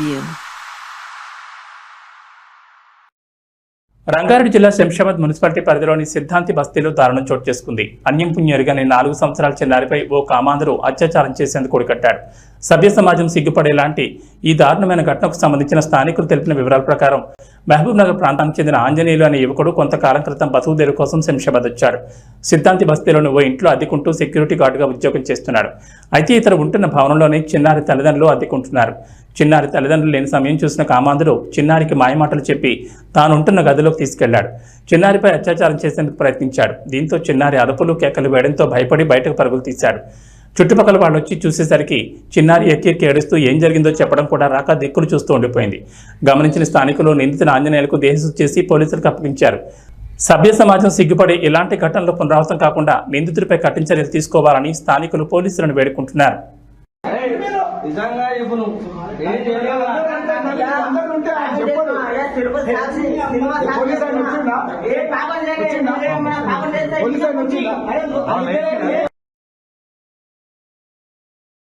you. Rangareddy జిల్లా Shamshabad municipality పరిధిలోని సిద్ధాంతి బస్తీలో దారుణం చోటు చేసుకుంది అన్యం పుణ్యరుగానే నాలుగు సంవత్సరాల చిన్నారిపై ఓ కామాందరు అత్యాచారం చేసేందుకు కొడికట్టాడు సభ్య సమాజం సిగ్గుపడేలాంటి ఈ దారుణమైన ఘటనకు సంబంధించిన స్థానికులు తెలిపిన వివరాల ప్రకారం మహబూబ్ నగర్ ప్రాంతానికి చెందిన ఆంజనేయులు అనే యువకుడు కొంతకాలం క్రితం బతుకు కోసం శంషాబాద్ వచ్చాడు సిద్ధాంతి బస్తీలోని ఓ ఇంట్లో అద్దెకుంటూ సెక్యూరిటీ గార్డుగా ఉద్యోగం చేస్తున్నాడు. అయితే ఇతరు ఉంటున్న భవనంలోనే చిన్నారి తల్లిదండ్రులు అద్దెకుంటున్నారు. చిన్నారి తల్లిదండ్రులు లేని సమయం చూసిన కామాంధుడు చిన్నారికి మాయమాటలు చెప్పి తాను ఉంటున్న గదిలోకి తీసుకెళ్ళాడు. చిన్నారిపై అత్యాచారం చేసేందుకు ప్రయత్నించాడు. దీంతో చిన్నారి అరుపులు కేకలు వేయడంతో భయపడి బయటకు పరుగులు తీశాడు. చుట్టుపక్కల వాళ్ళు వచ్చి చూసేసరికి చిన్నారి ఎక్కి ఏడుస్తూ ఏం జరిగిందో చెప్పడం కూడా రాక దిక్కులు చూస్తూ ఉండిపోయింది. గమనించిన స్థానికులు నిందితుల ఆంజనేయులకు దేహశుద్ధి చేసి పోలీసులకు అప్పగించారు. సభ్య సమాజం సిగ్గుపడి ఇలాంటి ఘటనలు పునరావృతం కాకుండా నిందితుడిపై కఠిన చర్యలు తీసుకోవాలని స్థానికులు పోలీసులను వేడుకుంటున్నారు. ఏం